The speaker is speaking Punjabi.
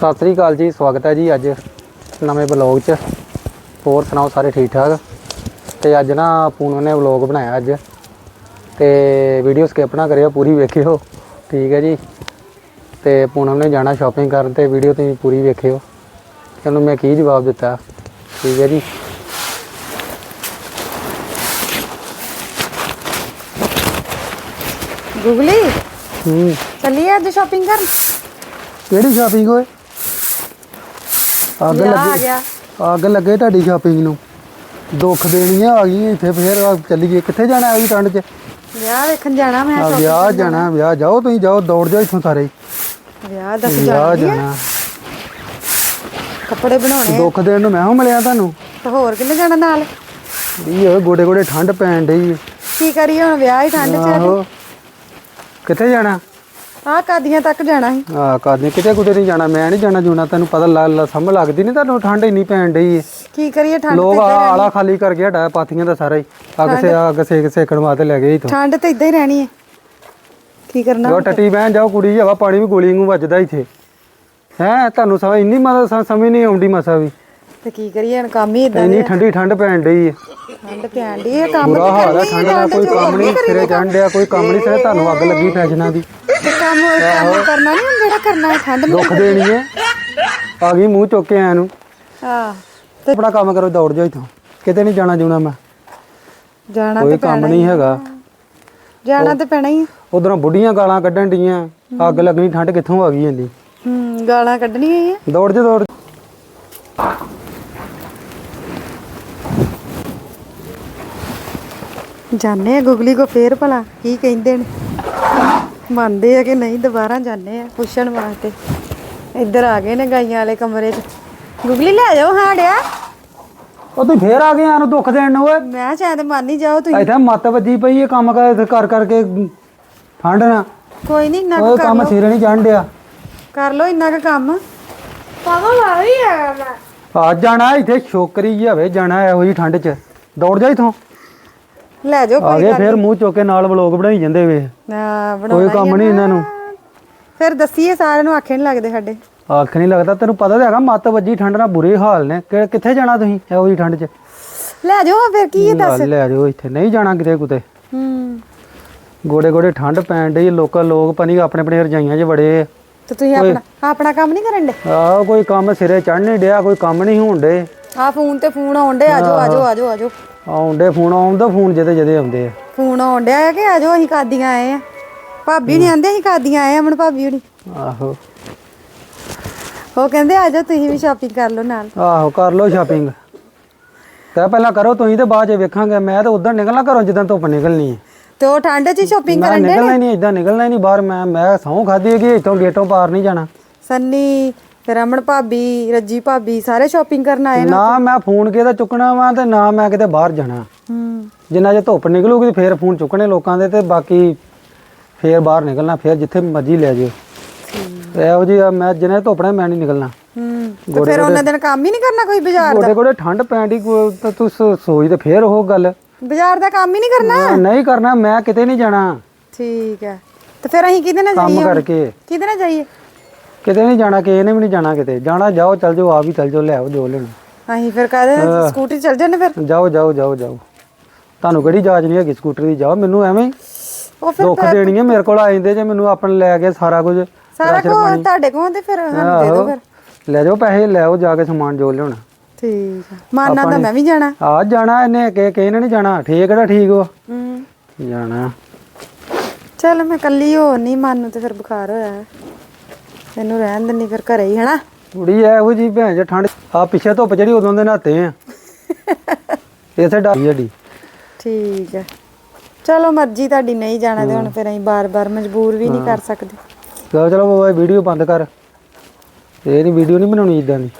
ਸਤਿ ਸ੍ਰੀ ਅਕਾਲ ਜੀ ਸਵਾਗਤ ਹੈ ਜੀ ਅੱਜ ਨਵੇਂ ਬਲੌਗ 'ਚ। ਹੋਰ ਸੁਣਾਓ ਸਾਰੇ ਠੀਕ ਠਾਕ ਤੇ ਅੱਜ ਨਾ ਪੂਨਮ ਨੇ ਵਲੌਗ ਬਣਾਇਆ ਅੱਜ। ਤੇ ਵੀਡੀਓ ਸਕਿਪ ਨਾ ਕਰਿਓ ਪੂਰੀ ਵੇਖਿਓ। ਠੀਕ ਹੈ ਜੀ। ਤੇ ਪੂਨਮ ਨੇ ਜਾਣਾ ਸ਼ਾਪਿੰਗ ਕਰਨ ਤੇ ਵੀਡੀਓ ਤੁਸੀਂ ਪੂਰੀ ਵੇਖਿਓ। ਕਿ ਉਹਨੂੰ ਮੈਂ ਕੀ ਜਵਾਬ ਦਿੱਤਾ। ਠੀਕ ਹੈ ਜੀ। ਗੁਗਲੀ ਹੂੰ। ਚੱਲੀਏ ਅੱਜ ਸ਼ਾਪਿੰਗ ਕਰਨ? ਕਿਹੜੀ ਸ਼ਾਪਿੰਗ ਓਏ? ਅੱਗ ਵਿਆਹ ਆ ਲੱਗੇ ਗਿਆ। ਅੱਗ ਲੱਗੇ ਤੁਹਾਡੀ ਸ਼ਾਪਿੰਗ ਨੂੰ। ਦੁੱਖ ਦੇਣੀਆਂ ਆ ਗਈਆਂ ਇੱਥੇ ਫੇਰ ਆ ਚੱਲੀਏ ਕਿੱਥੇ ਜਾਣਾ ਆ ਵੀ ਠੰਡ 'ਚ? ਵਿਆਹ ਵੇਖਣ ਜਾਣਾ ਮੈਂ ਆ shopping ਵਿਆਹ ਕਰਨ ਜਾਣਾ। ਵਿਆਹ ਜਾਓ ਤੁਸੀਂ ਜਾਓ ਦੌੜ ਜਾਓ ਇੱਥੋਂ ਸਾਰੇ। ਵਿਆਹ ਦੱਸ ਵਿਆਹ ਜਾਣਾ ਜਾਣਾ। ਕੱਪੜੇ ਬਣਾਉਣੇ ਆ। ਦੁੱਖ ਦੇਣ ਨੂੰ ਮੈਂ ਹੋ ਮਿਲਿਆ ਤੁਹਾਨੂੰ? ਤੇ ਹੋਰ ਕਿੰਨੇ ਜਾਣਾ ਨਾਲ? ਵੀ ਹੋਏ ਗੋਡੇ ਗੋਡੇ ਠੰਡ ਪੈਣ ਡਈ ਕੀ ਕਰੀਏ ਹੁਣ ਵਿਆਹ ਹੀ ਠੰਡ ਚ ਆਹੋ। ਕਿੱਥੇ ਜਾਣਾ? ਆ ਕਾਦੀਆਂ ਤੱਕ ਜਾਣਾ ਸੀ? ਆ ਕਾਦੇ ਕਿਤੇ ਕੁਤੇ ਨਹੀਂ ਜਾਣਾ ਮੈਂ ਨਹੀਂ ਜਾਣਾ ਜੂਣਾ ਤੈਨੂੰ ਪਤਾ ਲੱਗ ਲੱਗ ਸਮਝ ਲੱਗਦੀ ਨਹੀਂ ਤੁਹਾਨੂੰ ਠੰਡ ਇੰਨੀ ਪੈਣ ਡਈ ਕੀ ਕਰੀਏ ਠੰਡ ਲੋਕ ਤੇ ਹੀ ਆਲਾ ਖਾਲੀ ਕਰ ਗਿਆ ਡਾ ਪਾਥੀਆਂ ਦਾ ਸਾਰਾ ਹੀ। ਅੱਗ ਸੇ ਅੱਗ ਸੇਕ ਸੇਕਣ ਵਾਸਤੇ ਲੈ ਗਏ ਇਥੋਂ। ਠੰਡ ਤੇ ਇਦਾਂ ਹੀ ਰਹਿਣੀ ਹੈ ਕੀ ਕਰਨਾ ਜੋ ਟੱਟੀ ਬਹਿਣ ਜਾਓ ਕੁੜੀ ਹਵਾ ਪਾਣੀ ਵੀ ਗੋਲੀ ਨੂੰ ਵੱਜਦਾ ਇੱਥੇ। ਹੈ ਤੁਹਾਨੂੰ ਸਮਝ ਇੰਨੀ ਮਤਲਬ ਸਮਝ ਨਹੀਂ ਆਉਂਦੀ ਮਸਾ ਵੀ। ਤੇ ਕੀ ਕਰੀਏ ਹੁਣ ਕੰਮ ਹੀ ਇਦਾਂ ਇੰਨੀ ਠੰਡੀ ਠੰਡ ਪੈਣ ਡਈ ਏ। ਠੰਡ ਪੈਣ ਦੀ ਇਹ ਕੰਮ ਬੁਰਾ ਹਾਲ ਹੈ ਠੰਡ ਦਾ ਕੋਈ ਕੰਮ ਨਹੀਂ ਸਿਰੇ ਚੜ੍ਹਨ ਡਿਆ ਕੋਈ ਕੰਮ ਨਹੀਂ ਸਿਰੇ ਤੁਹਾਨੂੰ ਅੱਗ ਲੱਗੀ ਫੈਸ਼ਨਾਂ ਦੀ। ਤੇ ਕੰਮ ਕੰਮ ਕਰਨਾ ਨਹੀਂ ਜਿਹੜਾ ਕਰਨਾ ਹੈ ਠੰਡ ਨੂੰ ਦੁੱਖ ਦੇਣੀ ਏ। ਆ ਗਈ ਮੂੰਹ ਚੁੱਕ ਕੇ ਆਇਆ ਨੂੰ। ਹਾਂ ਆਪਣਾ ਕੰਮ ਕਰੋ ਦੌੜ ਜਾਓ ਇੱਥੋਂ। ਕਿਤੇ ਨਹੀਂ ਜਾਣਾ ਜੂਣਾ ਮੈਂ। ਜਾਣਾ ਕੋਈ ਤੇ ਕੰਮ ਨਹੀਂ ਹੈਗਾ। ਜਾਣਾ ਤੇ ਪੈਣਾ ਹੀ। ਉਧਰੋਂ ਬੁੱਢੀਆਂ ਗਾਲਾਂ ਕੱਢਣ ਡੀਆਂ। ਅੱਗ ਲੱਗਣੀ ਠੰਡ ਕਿੱਥੋਂ ਆ ਗਈ ਇੰਨੀ। ਹੂੰ ਗਾਲਾਂ ਕੱਢਣੀਆਂ ਹੀ ਆ। ਦੌੜ ਜਾ ਦੌੜ। ਜਾਣੇ ਆ ਗੁਗਲੀ ਕੋ ਫੇਰ ਭਲਾ ਕੀ ਕਹਿੰਦੇ ਨੇ? ਮੰਨਦੇ ਆ ਕਿ ਨਹੀਂ ਦੁਬਾਰਾ ਜਾਣੇ ਆ ਪੁੱਛਣ ਵਾਸਤੇ। ਇੱਧਰ ਆ ਗਏ ਨੇ ਗਾਈਆਂ ਵਾਲੇ ਕਮਰੇ 'ਚ। ਗੁਗਲੀ ਲੈ ਜਾਓ ਹਾਂ ਡਿਆ ਉਹ ਤੂੰ ਫੇਰ ਆ ਗਿਆ ਨੂੰ ਦੁੱਖ ਦੇਣ ਨੂੰ ਓਏ। ਮੈਂ ਸ਼ਾਇਦ ਮੰਨ ਹੀ ਜਾਓ ਤੁਸੀਂ। ਇੱਥੇ ਮੱਤ ਵੱਜੀ ਪਈ ਇਹ ਕੰਮ ਕਰ ਕਰ ਕਰਕੇ ਠੰਡ ਨਾ ਕੋਈ ਨਹੀਂ ਇੰਨਾ ਓਏ ਕੁ ਕਰ ਕੰਮ ਲਓ। ਸਿਰੇ ਨਹੀਂ ਚੜ੍ਹਨ ਡਿਆ। ਕਰ ਲਓ ਇੰਨਾ ਕੁ ਕੰਮ। ਪਾਪਾ ਮੈਂ ਵੀ ਆ ਮੈਂ। ਆ ਜਾਣਾ ਇੱਥੇ ਛੋਕਰੀ ਹੋਵੇ ਜਾਣਾ ਇਹੋ ਜੀ ਠੰਡ 'ਚ। ਦੌੜ ਜਾ ਇਥੋਂ। ਲੈ ਜਾਓ ਆ ਕੋਈ ਗਏ ਗੱਲ ਫੇਰ ਮੂੰਹ ਚੁੱਕ ਕੇ ਨਾਲ ਵਲੋਗ ਬਣਾਈ ਜਾਂਦੇ ਵੇ। ਨਾ ਕੋਈ ਕੰਮ ਨਹੀਂ ਇਹਨਾਂ ਨੂੰ। ਫਿਰ ਦੱਸੀਏ ਸਾਰਿਆਂ ਨੂੰ ਆਖੇ ਨਹੀਂ ਲੱਗਦੇ ਸਾਡੇ। ਆਖ ਨਹੀਂ ਲੱਗਦਾ ਤੈਨੂੰ ਪਤਾ ਤਾਂ ਹੈਗਾ ਮੱਤ ਵੱਜੀ ਠੰਡ ਨਾਲ ਬੁਰੇ ਹਾਲ ਨੇ। ਕਿ- ਕਿੱਥੇ ਜਾਣਾ ਤੁਸੀਂ ਇਹੋ ਜੀ ਠੰਡ 'ਚ? ਲੈ ਜਾਓ ਫਿਰ ਕੀ ਹੈ ਦੱਸ? ਲੈ ਜਾਓ ਇੱਥੇ ਨਹੀਂ ਜਾਣਾ ਕਿਤੇ ਕੁਤੇ। ਹੂੰ। ਗੋਡੇ ਗੋਡੇ ਠੰਡ ਪੈਣ ਡਈ ਲੋਕਾਂ ਲੋਕ ਪਨੀ ਆਪਣੇ ਆਪਣੇ ਰਜਾਈਆਂ 'ਚ ਵੜੇ ਤੇ ਤੁਸੀਂ ਆਪਣਾ ਆਪਣਾ ਕੰਮ ਨਹੀਂ ਕਰਨ ਦੇ ਆ ਕੋਈ ਕੰਮ ਸਿਰੇ ਚੜ੍ਹ ਨਹੀਂ ਡਿਆ ਕੋਈ ਕੰਮ ਨਹੀਂ ਹੋਣ ਡੇ ਆ ਫੋਨ ਤੇ ਫੋਨ ਆਉਂਦੇ ਆਜੋ ਆਜੋ ਆਜੋ ਆਜੋ। ਆਉਂਦੇ ਫੋਨ ਆਉਂਦਾ ਫੋਨ ਜਦੇ ਜਦੇ ਆਉਂਦੇ ਆ। ਫੋਨ ਆਉਂਦਿਆ ਹੈ ਕਿ ਆਜੋ ਅਸੀਂ ਕਾਦੀਆਂ ਆਏ ਆ। ਭਾਬੀ ਨਹੀਂ ਆਂਦੇ ਅਸੀਂ ਕਾਦੀਆਂ ਆਏ ਆ ਅਮਨ ਭਾਬੀ ਹੁਣੀ। ਆਹੋ। ਉਹ ਕਹਿੰਦੇ ਆਜੋ ਤੁਸੀਂ ਵੀ ਸ਼ਾਪਿੰਗ ਕਰ ਲਓ ਨਾਲ। ਆਹੋ ਕਰ ਲਓ ਸ਼ਾਪਿੰਗ ਕਹਿ ਪਹਿਲਾਂ ਕਰੋ ਤੁਸੀਂ ਤੇ ਬਾਅਦ ਚ ਵੇਖਾਂਗੇ। ਮੈਂ ਤਾਂ ਉਧਰ ਨਿਕਲਣਾ ਘਰੋਂ ਜਦੋਂ ਧੁੱਪ ਨਿਕਲਣੀ ਹੈ ਤੇ ਉਹ ਠੰਡ 'ਚ ਸ਼ਾਪਿੰਗ ਕਰਨ ਦੇ ਨਿਕਲਣਾ ਨਹੀਂ ਇਦਾਂ ਨਿਕਲਣਾ ਨਹੀਂ ਬਾਹਰ। ਮੈਂ ਮੈਂ ਸਹੁੰ ਖਾਦੀ ਹੈਗੀ ਇੱਥੋਂ ਗੇਟੋਂ ਪਾਰ ਨਹੀਂ ਜਾਣਾ। ਸੰਨੀ ਫਿਰ ਅਮਨ ਭਾਬੀ ਰੱਜੀ ਭਾਬੀ ਸਾਰੇ ਸ਼ਾਪਿੰਗ ਕਰਨ ਆਏ ਨੇ ਨਾ ਮੈਂ ਫੋਨ ਕਿਹਦਾ ਚੁੱਕਣਾ ਵਾ ਤੇ ਨਾ ਮੈਂ ਕਿਤੇ ਬਾਹਰ ਜਾਣਾ। ਹੂੰ। ਜਿੰਨਾ ਜੇ ਧੁੱਪ ਨਿਕਲੂਗੀ ਤੇ ਫੇਰ ਫੋਨ ਚੁੱਕਣੇ ਲੋਕਾਂ ਦੇ ਤੇ ਬਾਕੀ ਫੇਰ ਬਾਹਰ ਨਿਕਲਣਾ ਫੇਰ ਜਿੱਥੇ ਮਰਜ਼ੀ ਲੈ ਜਿਓ। ਇਹੋ ਜੀ ਮੈਂ ਜਿੰਨੇ ਧੁੱਪਣਾ ਮੈਂ ਨਹੀਂ ਨਿਕਲਣਾ। ਹੂੰ। ਤੇ ਫਿਰ ਉਹਨਾਂ ਦਿਨ ਕੰਮ ਹੀ ਨਹੀਂ ਕਰਨਾ ਕੋਈ ਬਾਜ਼ਾਰ ਦਾ? ਗੋਡੇ ਗੋਡੇ ਠੰਡ ਪੈਣ ਦੀ ਕੋਈ- ਤਾਂ ਤੂੰ ਸੋਚ ਤੇ ਫੇਰ ਉਹ ਗੱਲ। ਬਾਜ਼ਾਰ ਦਾ ਕੰਮ ਹੀ ਨਹੀਂ ਕਰਨਾ? ਨਹੀਂ ਕਰਨਾ ਮੈਂ ਕਿਤੇ ਨਹੀਂ ਜਾਣਾ। ਠੀਕ ਹੈ। ਤੇ ਫਿਰ ਅਸੀਂ ਕਿਹਦੇ ਨਾਲ ਕੰਮ ਜਾਈਏ ਹੁਣ? ਕਰਕੇ। ਕਿਹਦੇ ਨਾਲ ਜਾਈਏ? ਕਿਤੇ ਨਹੀਂ ਜਾਣਾ ਕਿ ਇਹਨੇ ਵੀ ਨਹੀਂ ਜਾਣਾ ਕਿਤੇ। ਜਾਣਾ ਜਾਓ ਚੱਲ ਜਾਓ ਆ ਵੀ ਚੱਲ ਜਾਓ ਲੈ ਆਓ ਜੋ ਲੈਣਾ। ਅਸੀਂ ਫਿਰ ਕਾਹਦੇ ਸਕੂਟਰੀ ਚੱਲ ਜਾਂਦੇ ਫਿਰ? ਜਾਓ ਜਾਓ ਜਾਓ ਜਾਓ। ਤੁਹਾਨੂੰ ਕਿਹੜੀ ਜਾਚ ਨਹੀਂ ਹੈਗੀ ਸਕੂਟਰ ਦੀ? ਜਾਓ ਮੈਨੂੰ ਐਵੇਂ ਹੀ। ਉਹ ਫਿਰ ਦੁੱਖ ਦੇਣੀ ਹੈ ਮੇਰੇ ਕੋਲ ਆ ਜਾਂਦੇ ਜੇ ਮੈਨੂੰ ਆਪਣ ਲੈ ਕੇ ਸਾਰਾ ਕੁਝ। ਸਾਰਾ ਕੁਝ ਤੁਹਾਡੇ ਕੋਲ ਤੇ ਫਿਰ ਸਾਨੂੰ ਦੇ ਦਿਓ ਫਿਰ। ਲੈ ਜਾਓ ਪੈਸੇ ਲੈ ਆਓ ਜਾ ਕੇ ਸਮਾਨ ਜੋ ਲਿਆਉਣਾ। ਠੀਕ ਹੈ ਮਾਨਾ ਦਾ ਮੈਂ ਵੀ ਜਾਣਾ। ਆ ਜਾਣਾ ਇਹਨੇ ਕਿ ਕਿਸੇ ਨੇ ਨਹੀਂ ਜਾਣਾ। ਠੀਕ ਕਿਹੜਾ ਠੀਕ ਵਾ। ਹੂੰ। ਜਾਣਾ। ਚਲ ਮੈਂ ਕੱਲੀ ਹੋ ਨਹੀਂ ਮਨ ਨੂੰ ਤੇ ਫਿਰ ਬੁਖਾਰ ਹੋਇਆ। ਹੈ। ਇਹਨੂੰ ਰਹਿਣ ਦਿੰਨੀ ਫਿਰ ਘਰੇ ਹੀ ਹਨਾ? ਕੁੜੀ ਐ ਇਹੋ ਜੀ ਭੈਣ ਚ ਠੰਡ ਆ ਪਿੱਛੇ ਧੁੱਪ ਜਿਹੜੀ ਉਦੋਂ ਦੇ ਨਹਾਤੇ ਆ। ਇਥੇ ਡਾਈ ਜੜੀ ਠੀਕ ਹੈ ਚਲੋ ਮਰਜ਼ੀ ਤੁਹਾਡੀ ਨਹੀਂ ਜਾਣਾ ਤੇ ਹੁਣ ਫਿਰ ਅਸੀਂ ਬਾਰ-ਬਾਰ ਮਜਬੂਰ ਵੀ ਨਹੀਂ ਕਰ ਸਕਦੇ। ਚਲੋ ਚਲੋ ਵੀਡੀਓ ਬੰਦ ਕਰ। ਇਹ ਨਹੀਂ ਵੀਡੀਓ ਨਹੀਂ ਬਣਾਉਣੀ ਇਦਾਂ ਦੀ।